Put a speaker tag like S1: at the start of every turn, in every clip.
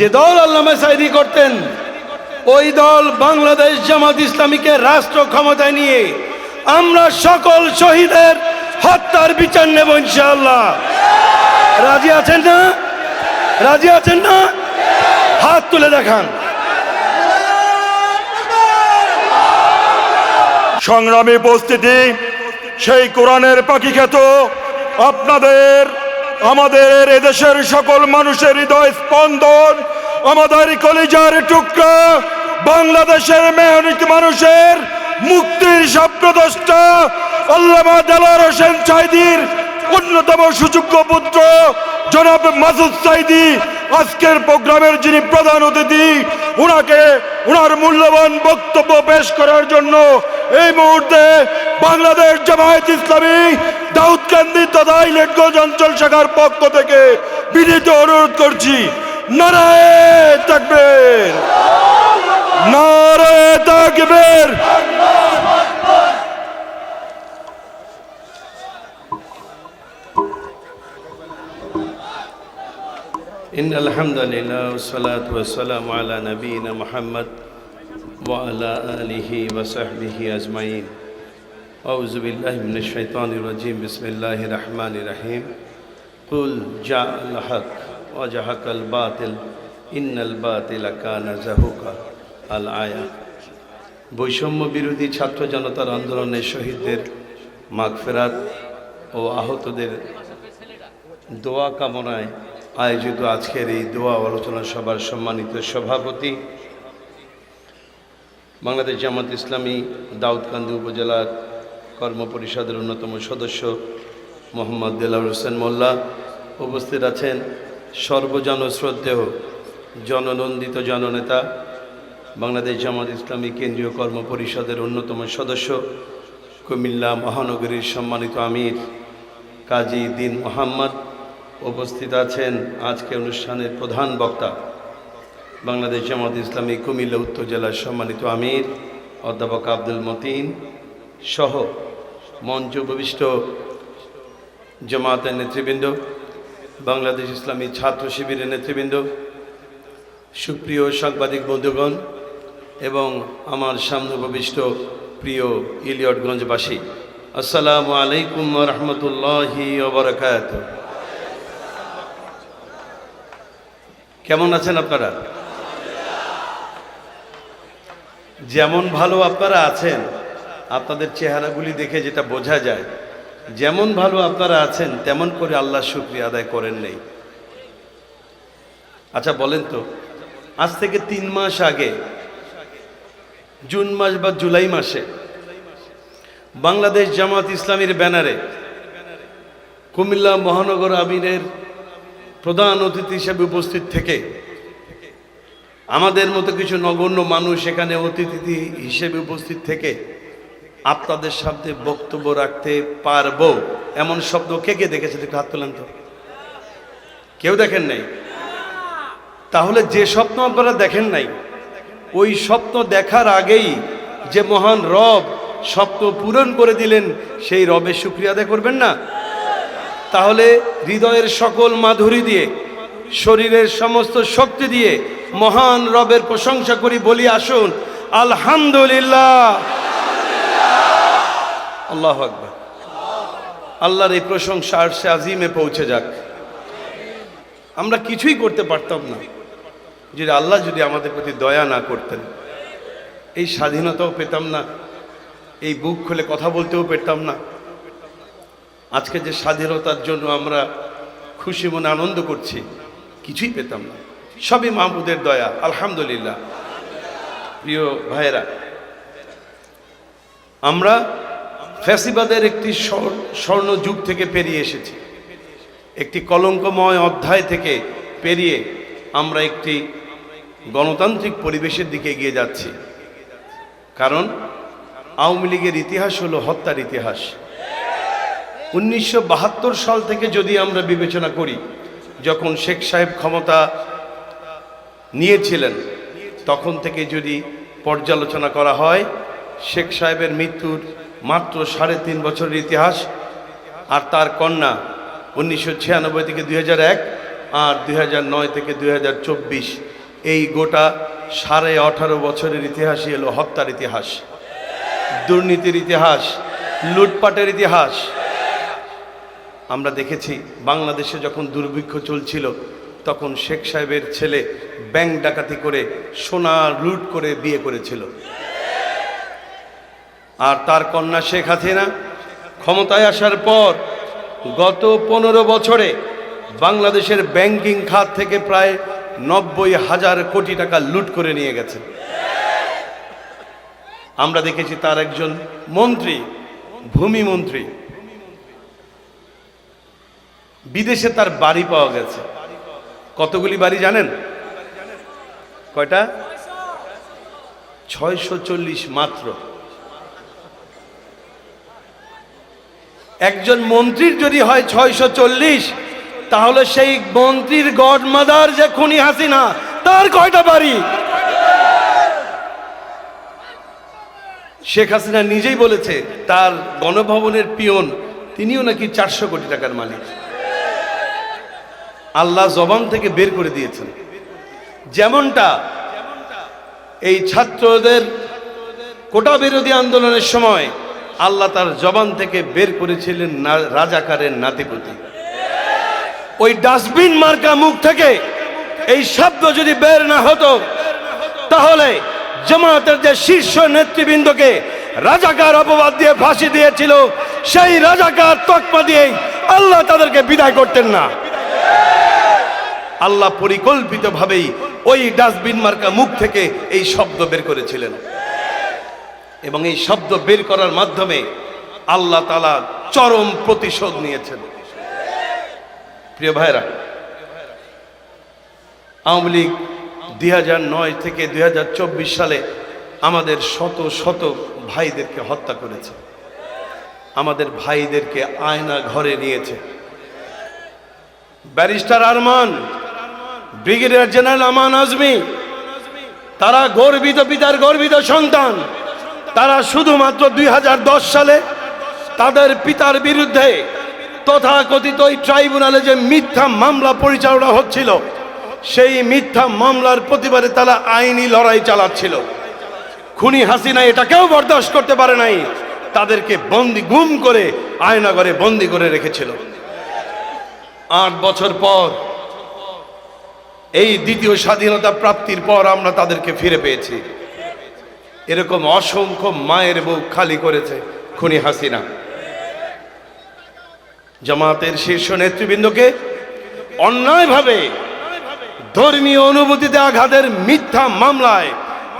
S1: যে দল আল্লামা সাইদি করতেন, ওই দল বাংলাদেশ জামাত ইসলামীকে রাষ্ট্র ক্ষমতায় নিয়ে আমরা সকল শহীদের হত্যার বিচার নেব ইনশাআল্লাহ। রাজি আছেন না? রাজি আছেন না? হাত তুলে দেখান।
S2: সংগ্রামী উপস্থিতি, সেই কোরআনের পাখি খ্যাত আপনাদের আমাদের এদেশের সকল মানুষের হৃদয় স্পন্দন, আমাদের কলিজার টুকরা, বাংলাদেশের মেহনত মানুষের মুক্তির স্বপ্নদ্রষ্টা, আল্লামা দেলার হোসেন সাইদির অন্যতম সুযোগ্য পুত্র, জনাব মাসুদ সাইদি আজকের প্রোগ্রামের যিনি প্রধান অতিথি, উনাকে, উনার মূল্যবান বক্তব্য পেশ করার জন্য এই মুহূর্তে বাংলাদেশ জামায়াত ইসলামী দাউদকান্দি তথা ইলেটগঞ্জ অঞ্চল শাখার পক্ষ থেকে বিনীত অনুরোধ করছি নারায় থাকবেন নারায় থাকবেন
S1: إن الحمد لله والصلاة والسلام على نبينا محمد وعلى آله وصحبه أجمعين أعوذ بالله من الشيطان الرجيم بسم الله الرحمن الرحيم قل جاء الحق وجهك الباطل إن الباطل كان زهوقا الآية বৈষম্য বিরোধী ছাত্র জনতার আন্দোলনের শহীদদের মাগফেরাত ও আহতদের দোয়া কামনায় আয়োজিত আজকের এই দোয়া আলোচনা সভার সম্মানিত সভাপতি বাংলাদেশ জামাত ইসলামী দাউদকান্দি উপজেলার কর্ম পরিষদের অন্যতম সদস্য মোহাম্মদ দেলাউর হোসেন মোল্লা উপস্থিত আছেন সর্বজন শ্রদ্ধেয় জননন্দিত জননেতা, বাংলাদেশ জামাত ইসলামী কেন্দ্রীয় কর্ম পরিষদের অন্যতম সদস্য কুমিল্লা মহানগরীর সম্মানিত আমির কাজী দিন মোহাম্মদ উপস্থিত আছেন আজকে অনুষ্ঠানের প্রধান বক্তা। বাংলাদেশ জামাত ইসলামী কুমিল্লা উত্তর জেলার সম্মানিত আমির, অধ্যাপক আব্দুল মতিন সহ মঞ্চ উপবিষ্ট জামাতের নেতৃবৃন্দ, বাংলাদেশ ইসলামী ছাত্র শিবিরের নেতৃবৃন্দ, সুপ্রিয় সাংবাদিক বন্ধুগণ এবং আমার সামনে উপবিষ্ট প্রিয় ইলিয়টগঞ্জবাসী, আসসালামু আলাইকুম রহমতুল্লাহি কেমন আছেন আপনারা? যেমন ভালো আপনারা আছেন, আপনাদের চেহারাগুলি দেখে যেটা বোঝা যায়, যেমন ভালো আপনারা আছেন, তেমন করে আল্লাহ শুক্রিয়া আদায় করেন নেই। আচ্ছা বলেন তো, আজ থেকে তিন মাস আগে, জুন মাস বা জুলাই মাসে, বাংলাদেশ জামাত ইসলামীর ব্যানারে কুমিল্লা মহানগর আমিরের প্রধান অতিথি হিসেবে উপস্থিত থেকে আমাদের মতো কিছু নগণ্য মানুষ এখানে অতিথি হিসেবে উপস্থিত থেকে আপনাদের সামনে বক্তব্য রাখতে পারব। এমন শব্দ কে কে দেখেছে? একটু হাত তোলেন তো। কেউ দেখেন নাই? তাহলে যে স্বপ্ন আপনারা দেখেন নাই, ওই স্বপ্ন দেখার আগেই যে মহান রব স্বপ্ন পূরণ করে দিলেন, সেই রবের শুক্রিয়া আদায় করবেন না? তাহলে হৃদয়ের সকল মাধুরী দিয়ে, শরীরের সমস্ত শক্তি দিয়ে মহান রবের প্রশংসা করি, বলি আসুন, আলহামদুলিল্লাহ। আল্লাহ আকবর। আল্লাহর এই প্রশংসা আর সে আজিমে পৌঁছে যাক। আমরা কিছুই করতে পারতাম না। যদি আল্লাহ যদি আমাদের প্রতি দয়া না করতেন, এই স্বাধীনতাও পেতাম না, এই বুক খুলে কথা বলতেও পেতাম না। আজকে যে স্বাধীনতার জন্য আমরা খুশি মনে আনন্দ করছি, কিছুই পেতাম না। সবই মাহমুদের দয়া, আলহামদুলিল্লাহ। প্রিয় ভাইয়েরা, আমরা ফ্যাসিবাদের একটি স্বর- স্বর্ণ যুগ থেকে পেরিয়ে এসেছি। একটি কলঙ্কময় অধ্যায় থেকে পেরিয়ে আমরা একটি গণতান্ত্রিক পরিবেশের দিকে এগিয়ে যাচ্ছি। কারণ আওয়ামী লীগের ইতিহাস হলো হত্যার ইতিহাস। উনিশশো বাহাত্তর সাল থেকে যদি আমরা বিবেচনা করি, যখন শেখ সাহেব ক্ষমতা নিয়েছিলেন। তখন থেকে যদি পর্যালোচনা করা হয়, শেখ সাহেবের মৃত্যুর মাত্র সাড়ে তিন বছরের ইতিহাস আর তার কন্যা উনিশশো ছিয়ানব্বই থেকে দুই হাজার এক আর দুই থেকে দুই হাজার চব্বিশ। এই গোটা সাড়ে আঠারো বছরের ইতিহাসই এলো হত্যার ইতিহাস। দুর্নীতির ইতিহাস, লুটপাটের ইতিহাস। আমরা দেখেছি, বাংলাদেশে যখন দুর্ভিক্ষ চলছিল তখন শেখ সাহেবের ছেলে ব্যাংক ডাকাতি করে সোনা লুট করে বিয়ে করেছিল। আর তার কন্যা শেখ হাসিনা ক্ষমতায় আসার পর গত পনেরো বছরে বাংলাদেশের ব্যাংকিং খাত থেকে প্রায় নব্বই হাজার কোটি টাকা লুট করে নিয়ে গেছে। আমরা দেখেছি তার একজন মন্ত্রী, ভূমি মন্ত্রী। বিদেশে তার বাড়ি পাওয়া গেছে। কতগুলি বাড়ি জানেন? কয়টা? ছয়শো চল্লিশ মাত্র। একজন মন্ত্রীর যদি হয় ছয়শো চল্লিশ তাহলে সেই মন্ত্রীর গডমাদার যে খুনি হাসিনা, তার কয়টা বাড়ি? শেখ হাসিনা নিজেই বলেছে, তার গণভবনের পিয়ন, তিনিও নাকি চারশো কোটি টাকার মালিক। আল্লাহ জবান থেকে বের করে দিয়েছেন। যেমনটা এই ছাত্রদের কোটা বিরোধী আন্দোলনের সময় আল্লাহ তার জবান থেকে বের করেছিলেন রাজাকারের নাতিপুতি। ওই ডাস্টবিন মার্কা মুখ থেকে এই শব্দ যদি বের না হতো, তাহলে জামাতের যে শীর্ষ নেতৃবৃন্দকে রাজাকার অপবাদ দিয়ে ফাঁসি দিয়েছিল, সেই রাজাকার তকমা দিয়েই আল্লাহ তাদেরকে বিদায় করতেন না। আল্লাহ পরিকল্পিতভাবেই ওই ডাস্টবিন মার্কা মুখ থেকে এই শব্দ বের করেছিলেন। এবং এই শব্দ বের করার মাধ্যমে আল্লাহ তালা চরম প্রতিশোধ নিয়েছেন। প্রিয় ভাইরা আওয়ামী লীগ দুই নয় থেকে দুই হাজার চব্বিশ সালে আমাদের শত শত ভাইদেরকে হত্যা করেছে। আমাদের ভাইদেরকে আয়না ঘরে নিয়েছে। Barrister Arman brigadier general Aman Azmi, তারা গর্বিত পিতার গর্বিত সন্তান। তারা শুধুমাত্র দুই সালে তাদের পিতার বিরুদ্ধে তথাকথিত ওই ট্রাইব্যুনালে যে মিথ্যা মামলা পরিচালনা হচ্ছিল, সেই মিথ্যা মামলার প্রতিবাদে তারা আইনি লড়াই চালাচ্ছিল। খুনি হাসিনা এটাকেও বরদাস্ত করতে পারে নাই, তাদেরকে বন্দি গুম করে আয়নাগরে বন্দি করে রেখেছিল। আট বছর পর এই দ্বিতীয় স্বাধীনতা প্রাপ্তির পর আমরা তাদেরকে ফিরে পেয়েছি। এরকম অসংখ্য মায়ের বুক খালি করেছে খুনি হাসিনা। জামাতের শীর্ষ নেতৃবৃন্দকে অন্যায়ভাবে ধর্মীয় অনুভূতিতে আঘাতের মিথ্যা মামলায়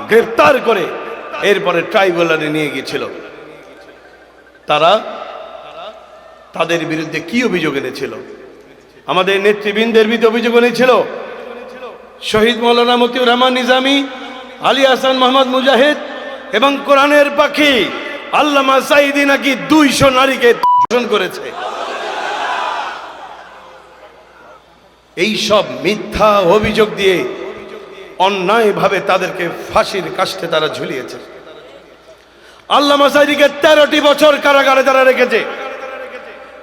S1: গ্রেফতার করে এরপরে ট্রাইব্যুনালে নিয়ে গিয়েছিল। তারা তাদের বিরুদ্ধে কি অভিযোগ এনেছিল? আমাদের নেতৃবৃন্দের বিরুদ্ধে অভিযোগ এনেছিল শহীদ মৌলানা মতিউর রহমান নিজামী, আলী হাসান মোহাম্মদ মুজাহিদ এবং কোরআনের পাখি আল্লামা সাইদি নাকি দুইশো নারীকে করেছে। এই সব মিথ্যা অভিযোগ দিয়ে অন্যায়ভাবে তাদেরকে ফাঁসির কাষ্টে তারা ঝুলিয়েছে। আল্লামা সাইদিকে তেরোটি বছর কারাগারে তারা রেখেছে।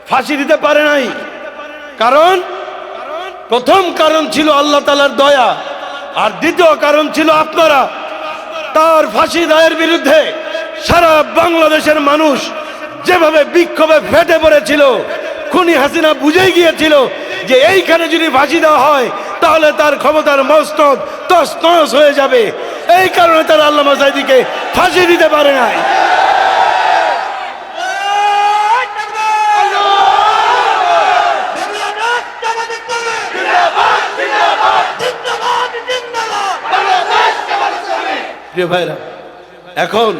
S1: ফাঁসি দিতে পারে নাই। কারণ প্রথম কারণ ছিল আল্লাহ তালার দয়া, আর দ্বিতীয় কারণ ছিল আপনারা। তার ফাঁসি দায়ের বিরুদ্ধে সারা বাংলাদেশের মানুষ যেভাবে বিক্ষোভে ফেটে পড়েছিল, খুনি হাসিনা বুঝেই গিয়েছিল যে এইখানে যদি ফাঁসি দেওয়া হয়, তাহলে তার ক্ষমতার মস্তদ তস হয়ে যাবে। এই কারণে তারা আল্লাহ সাইদিকে ফাঁসি দিতে পারে নাই। প্রিয় ভাইরা, এখন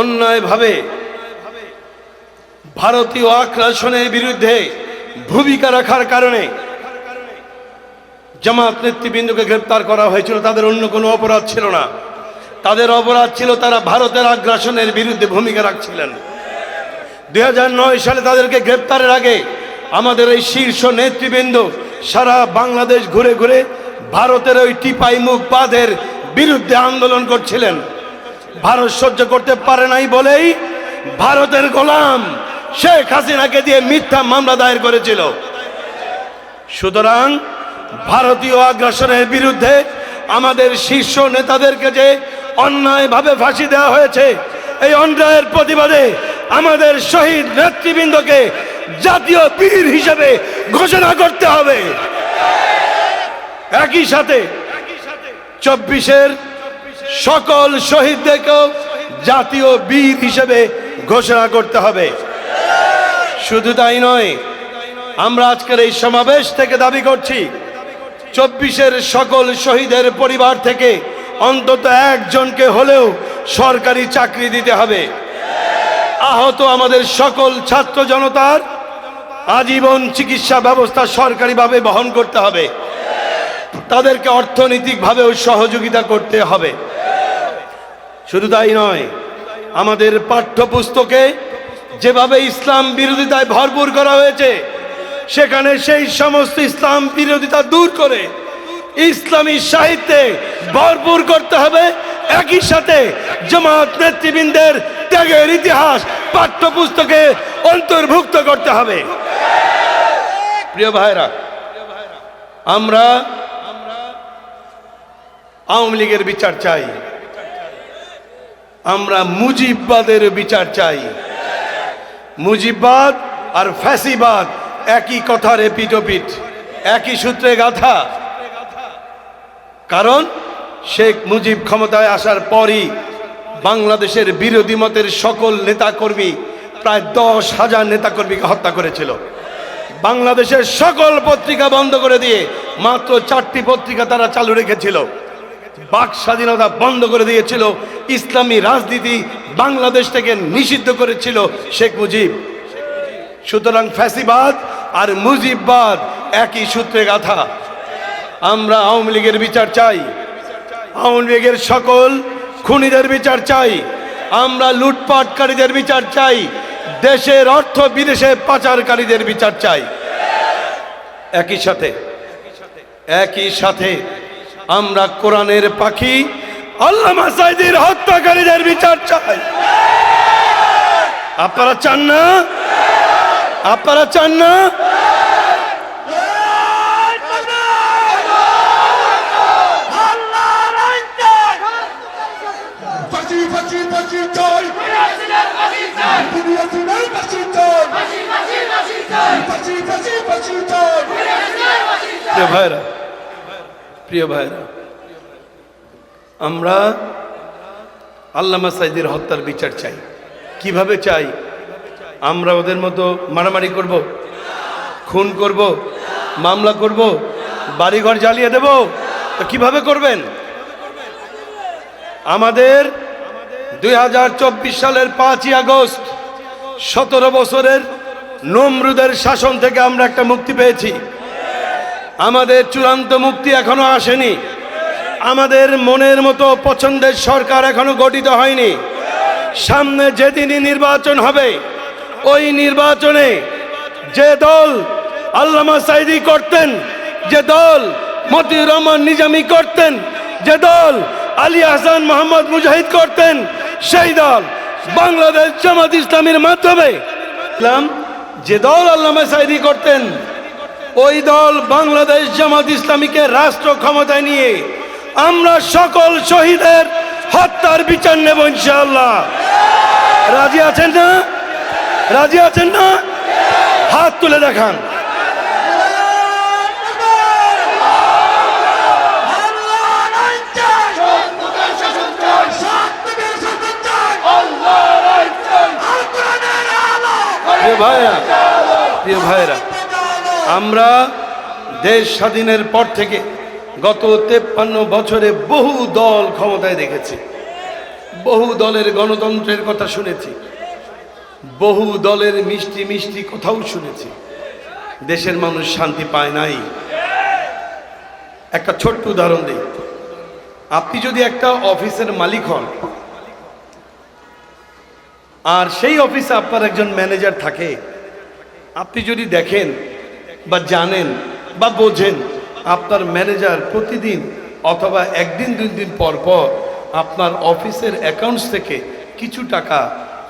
S1: অন্যায়ভাবে ভারতীয় আগ্রাসনের বিরুদ্ধে ভূমিকা রাখার কারণে জামাত নেতৃবৃন্দকে গ্রেপ্তার করা হয়েছিল। তাদের অন্য কোনো অপরাধ ছিল না। তাদের অপরাধ ছিল তারা ভারতের আগ্রাসনের বিরুদ্ধে ভূমিকা রাখছিলেন। দুই হাজার নয় সালে তাদেরকে গ্রেপ্তারের আগে আমাদের এই শীর্ষ নেতৃবৃন্দ সারা বাংলাদেশ ঘুরে ঘুরে ভারতের ওই টিপাই মুখ বাঁধের বিরুদ্ধে আন্দোলন করছিলেন। ভারত সহ্য করতে পারে নাই বলেই ভারতের গোলাম শেখ হাসিনাকে দিয়ে মিথ্যা মামলা দায়ের করেছিল। সুতরাং ভারতীয় আগ্রাসনের বিরুদ্ধে আমাদের শীর্ষ নেতাদেরকে যে অন্যায়ভাবে ফাঁসি দেওয়া হয়েছে, এই অন্যায়ের প্রতিবাদে আমাদের শহীদ নেতৃবৃন্দকে জাতীয় বীর হিসেবে ঘোষণা করতে হবে। একই সাথে চব্বিশের সকল শহীদদেরকেও জাতীয় বীর হিসেবে ঘোষণা করতে হবে। শুধু তাই নয়, আমরা আজকের এই সমাবেশ থেকে দাবি করছি, চব্বিশের সকল শহীদের পরিবার থেকে অন্তত একজনকে হলেও সরকারি চাকরি দিতে হবে। আহত আমাদের সকল ছাত্র জনতার আজীবন চিকিৎসা ব্যবস্থা সরকারিভাবে বহন করতে হবে। তাদেরকে অর্থনৈতিকভাবেও সহযোগিতা করতে হবে। শুধু তাই নয়, আমাদের পাঠ্যপুস্তকে যেভাবে ইসলাম বিরোধিতায় ভরপুর করা হয়েছে, সেখানে সেই সমস্ত ইসলাম বিরোধিতা দূর করে ইসলামী সাহিত্যে ভরপুর করতে হবে। একই সাথে জামাত নেতৃবৃন্দের ত্যাগের ইতিহাস পাঠ্যপুস্তকে অন্তর্ভুক্ত করতে হবে। প্রিয় ভাইরা, আমরা আওয়ামী লীগের বিচার চাই। আমরা মুজিববাদের বিচার চাই। মুজিববাদ আর ফ্যাসিবাদ একই কথার এপিটোপিট, একই সূত্রে গাথা। কারণ শেখ মুজিব ক্ষমতায় আসার পরই বাংলাদেশের বিরোধী মতের সকল নেতাকর্মী প্রায় দশ হাজার নেতাকর্মীকে হত্যা করেছিল। বাংলাদেশের সকল পত্রিকা বন্ধ করে দিয়ে মাত্র চারটি পত্রিকা তারা চালু রেখেছিল। বাক স্বাধীনতা বন্ধ করে দিয়েছিল, ইসলামী রাজনীতি বাংলাদেশ থেকে নিষিদ্ধ করেছিল শেখ মুজিব। সুতরাং ফ্যাসিবাদ আর মুজিববাদ একই সূত্রে গাথা। আমরা আওয়ামী লীগের বিচার চাই, আওয়ামী লীগের সকল খুনিদের বিচার চাই, আমরা লুটপাটকারীদের বিচার চাই, দেশের অর্থ বিদেশে পাচারকারীদের বিচার চাই। একই সাথে একই সাথে আমরা কোরআনের পাখি আল্লামা সাইদির হত্যাকারীদের বিচার চাই। আপনারা চান না? আপনারা চান না? ভাইরা প্রিয় ভাইরা আমরা আল্লামা সাইদির হত্যার বিচার চাই। কীভাবে চাই? আমরা ওদের মতো মারামারি করব, খুন করব, মামলা করব, বাড়িঘর জ্বালিয়ে দেব? তো কীভাবে করবেন? আমাদের দুই হাজার চব্বিশ সালের পাঁচই আগস্ট, সতেরো বছরের নমরুদের শাসন থেকে আমরা একটা মুক্তি পেয়েছি। আমাদের চূড়ান্ত মুক্তি এখনও আসেনি। আমাদের মনের মতো পছন্দের সরকার এখনও গঠিত হয়নি। সামনে যেদিনই নির্বাচন হবে, ওই নির্বাচনে যে দল আল্লামা সাইদি করতেন, যে দল মতিউর রহমান নিজামি করতেন, যে দল আলী হাসান মোহাম্মদ মুজাহিদ করতেন, সেই দল বাংলাদেশ জামাত ইসলামের মাধ্যমে যে দল আল্লামা সাইদি করতেন ওই দল বাংলাদেশ জামাত ইসলামীকে রাষ্ট্র ক্ষমতায় নিয়ে আমরা সকল শহীদের হত্যার বিচার নেব ইনশাআল্লাহ। রাজি আছেন না? রাজি আছেন না? হাত তুলে দেখান। প্রিয় ভাইরা প্রিয় ভাইরা আমরা দেশ স্বাধীনের পর থেকে গত তেপ্পান্ন বছরে বহু দল ক্ষমতায় দেখেছি। বহু দলের গণতন্ত্রের কথা শুনেছি। বহু দলের মিষ্টি মিষ্টি কথাও শুনেছি। দেশের মানুষ শান্তি পায় নাই। একটা ছোট্ট উদাহরণ দিই। আপনি যদি একটা অফিসের মালিক হন, আর সেই অফিসে আপনার একজন ম্যানেজার থাকে, আপনি যদি দেখেন বা জানেন বা বোঝেন, আপনার ম্যানেজার প্রতিদিন অথবা একদিন, দুই দিন পর পর আপনার অফিসের অ্যাকাউন্টস থেকে কিছু টাকা,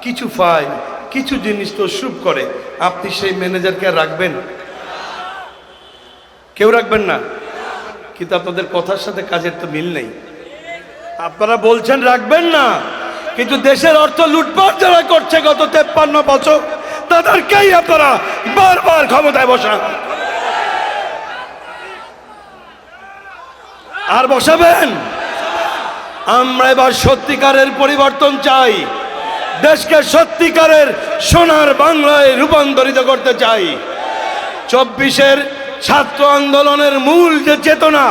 S1: কিছু ফাইল, কিছু জিনিস তো শুভ করে, আপনি সেই ম্যানেজারকে রাখবেন? কেউ রাখবেন না? কিন্তু আপনাদের কথার সাথে কাজের তো মিল নেই। আপনারা বলছেন রাখবেন না? কিন্তু দেশের অর্থ লুটপাট যারা করছে গত তেপ্পান্ন বছর, তাদেরকেই আপনারা বারবার ক্ষমতায় বসান। আর বসাবেন? আমরা এবার সত্যিকারের পরিবর্তন চাই, দেশকে সত্যিকারের সোনার বাংলায় রূপান্তরিত করতে চাই। চব্বিশের ছাত্র আন্দোলনের মূল যে চেতনা,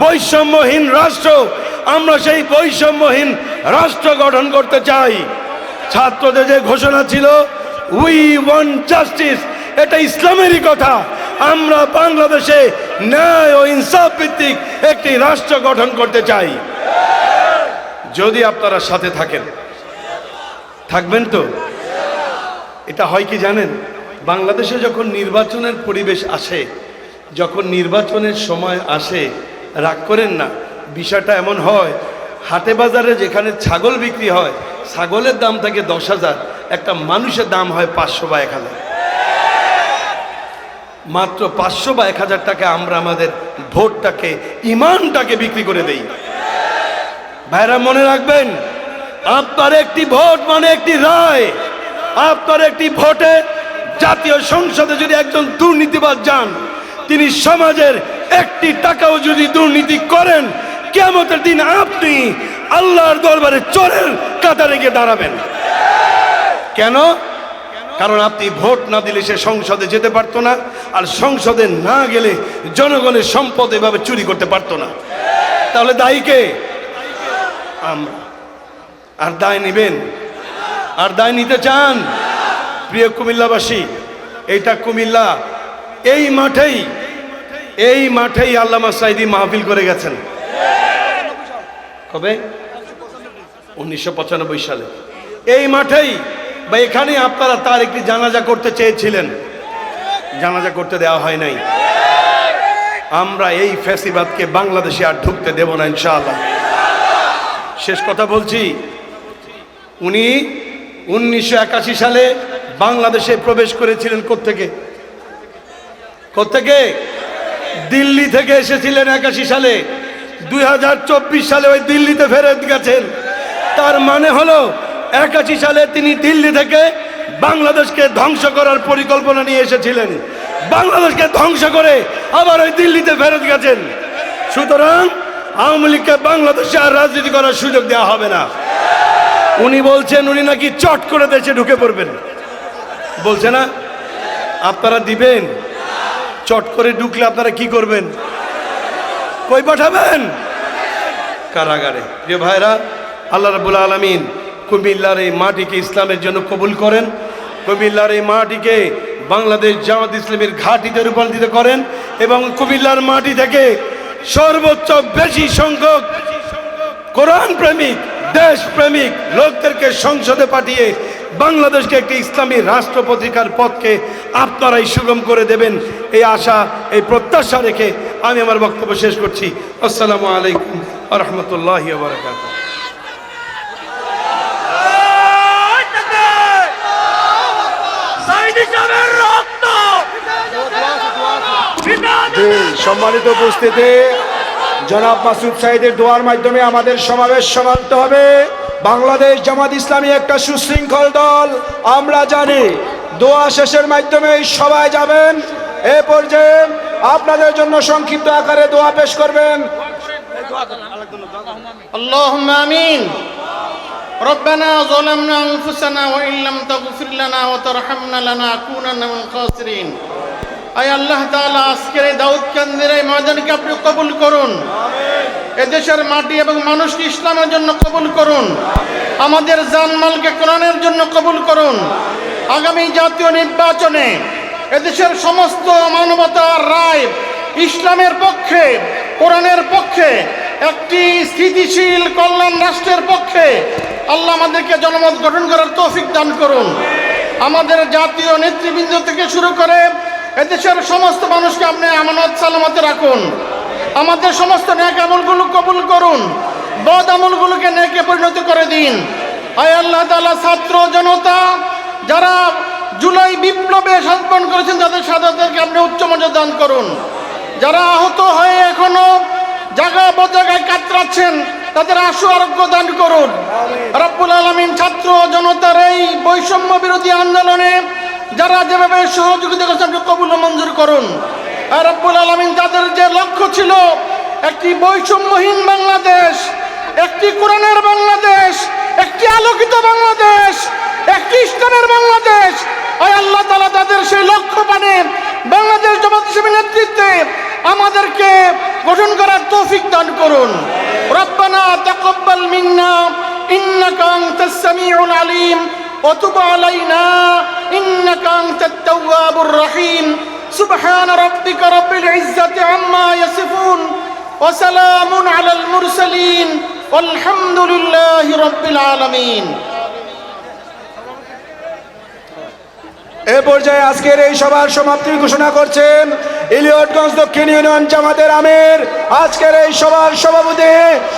S1: বৈষম্যহীন রাষ্ট্র আমরা সেই বৈষম্যহীন রাষ্ট্র গঠন করতে চাই। ছাত্রদের যে ঘোষণা ছিল উই ওয়ান জাস্টিস এটা ইসলামেরই কথা। আমরা বাংলাদেশে ন্যায় ও ইনসাফ ভিত্তিক একটি রাষ্ট্র গঠন করতে চাই। যদি আপনারা সাথে থাকেন, থাকবেন তো? এটা হয় কি জানেন? বাংলাদেশে যখন নির্বাচনের পরিবেশ আসে, যখন নির্বাচনের সময় আসে, রাগ করেন না। বিষয়টা এমন হয়, হাটে বাজারে যেখানে ছাগল বিক্রি হয়, ছাগলের দাম থাকে দশ হাজার, একটা মানুষের দাম হয় পাঁচশো বা এক হাজার। মাত্র পাঁচশো বা এক হাজার টাকা আমরা আমাদের ভোটটাকে, ইমানটাকে বিক্রি করে দেই। ভাইরা মনে রাখবেন, আপনার একটি ভোট মানে একটি রায়, আপনার একটি ভোটে জাতীয় সংসদে যদি একজন দুর্নীতিবাদ যান, তিনি সমাজের একটি টাকাও যদি দুর্নীতি করেন কেমতের দিন আপনি আল্লাহর দরবারে চোরের কাতারে গিয়ে দাঁড়াবেন। কেন? কারণ আপনি ভোট না দিলে সে সংসদে যেতে পারতো না, আর সংসদে না গেলে জনগণের সম্পদ এভাবে চুরি করতে পারতো না। তাহলে দায়ী কে? আমরা। আর দায় নেবেন? আর দায় নিতে চান? প্রিয় কুমিল্লাবাসী, এইটা কুমিল্লা। এই মাঠেই এই মাঠেই আল্লামা সাইদি মাহফিল করে গেছেন। কবে? উনিশশো পঁচানব্বই সালে। এই মাঠেই বা এখানে আপনারা তার একটি জানাজা করতে চেয়েছিলেন। জানাজা করতে দেওয়া হয় নাই। আমরা এই ফ্যাসিবাদকে বাংলাদেশে আর ঢুকতে দেব না, ইনশাআল্লাহ। শেষ কথা বলছি, উনি উনিশশো একাশি সালে বাংলাদেশে প্রবেশ করেছিলেন কোত্থেকে? কোত্থেকে? দিল্লি থেকে এসেছিলেন একাশি সালে। দুই হাজার চব্বিশ সালে ওই দিল্লিতে ফেরত গেছেন। তার মানে হলো, একাশি সালে তিনি দিল্লি থেকে বাংলাদেশকে ধ্বংস করার পরিকল্পনা নিয়ে এসেছিলেন। বাংলাদেশকে ধ্বংস করে আবার ওই দিল্লিতে ফেরত গেছেন। সুতরাং আওয়ামী লীগকে বাংলাদেশে আর রাজনীতি করার সুযোগ দেওয়া হবে না। উনি বলছেন, উনি নাকি চট করে দেশে ঢুকে পড়বেন। বলছে না? আপনারা দিবেন। চট করে ঢুকলে আপনারা কি করবেন? কই পাঠাবেন? কারাগারে। প্রিয় ভাইরা আল্লাহ রাবুল আলমিন কুমিল্লার এই মাটিকে ইসলামের জন্য কবুল করেন। কুমিল্লার এই মাটিকে বাংলাদেশ জামাত ইসলামের ঘাটিতে রূপান্তরিত করেন এবং কুমিল্লার মাটি থেকে সর্বোচ্চ বেশি সংখ্যক কোরআন প্রেমিক দেশ প্রেমিক লোকদেরকে সংসদে পাঠিয়ে বাংলাদেশকে একটি ইসলামী রাষ্ট্র পত্রিকার পথকে আপনারাই সুগম করে দেবেন। এই আশা, এই প্রত্যাশা রেখে আমি আমার বক্তব্য শেষ করছি। আসসালামু আলাইকুম রহমতুল্লাহ
S3: সম্মানিত উপস্থিতি, জনাব মাসুদ সাইদের দোয়ার মাধ্যমে আমাদের সমাবেশ সমাপ্ত হবে। বাংলাদেশ জামাত ইসলামী একটা সুশৃঙ্খল দল আমরা জানি দোয়া শেষের মাধ্যমে সবাই যাবেন এ পর্যায়ে আপনাদের জন্য সংক্ষিপ্ত আকারে দোয়া পেশ করবেন
S4: اللهم امين ربنا ظلمنا انفسنا وان لم تغفر لنا وترحمنا لنكونن من الخاسرين আয় আল্লাহ তাআলা আজকের এই দাউদ কান্দির এই ময়দানকে আপনি কবুল করুন এদেশের মাটি এবং মানুষকে ইসলামের জন্য কবুল করুন। আমাদের জানমালকে কোরআনের জন্য কবুল করুন। আগামী জাতীয় নির্বাচনে এদেশের সমস্ত মানবতার রায় ইসলামের পক্ষে, কোরআনের পক্ষে, একটি স্থিতিশীল কল্যাণ রাষ্ট্রের পক্ষে আল্লাহ আমাদেরকে জনমত গঠন করার তৌফিক দান করুন। আমাদের জাতীয় নেতৃবৃন্দ থেকে শুরু করে এদেশের সমস্ত মানুষকে আপনি আমানত সালামতে রাখুন। আমাদের সমস্ত ন্যাক আমলগুলো কবুল করুন। বদ আমলগুলোকে নেকে পরিণত করে দিন। আয় আল্লাহ তাআলা ছাত্র জনতা যারা জুলাই বিপ্লবে সমর্পণ করেছেন তাদের সাদাদেরকে আপনি উচ্চ মর্যাদা দান করুন। যারা আহত হয়ে এখনও জায়গা বজাগায় কাতরাচ্ছেন তাদের আশু আরোগ্য দান করুন। রব্বুল আলমিন ছাত্র জনতার এই বৈষম্য বিরোধী আন্দোলনে যারা যেভাবে সহযোগিতা করছেন কবুল মঞ্জুর করুন। রব্বুল আলমিন তাদের যে লক্ষ্য ছিল একটি বৈষম্যহীন বাংলাদেশ, একটি কোরআনের বাংলাদেশ, একটি আলোকিত বাংলাদেশ, একটি ইসলামের বাংলাদেশ আল্লাহ তালা তাদের সেই লক্ষ্য পানে বাংলাদেশ জমাত হিসেবে নেতৃত্বে আমাদেরকে গঠন করার তৌফিক দান করুন। রব্বানা তাকব্বাল মিন্না, ইন্নাকা আনতাস সামিউল আলিম, ওয়া তুব আলাইনা, ইন্নাকা আনতাত তাওয়াবুর রহিম। سبحان ربك رب العزة عما يصفون وسلام على المرسلين والحمد لله رب العالمين
S3: এ পর্যায়ে আজকের এই সভার সমাপ্তি ঘোষণা করছেন ইলিয়টগঞ্জ দক্ষিণ ইউনিয়ন জামাতের আমির আজকের এই সভার সভাপতি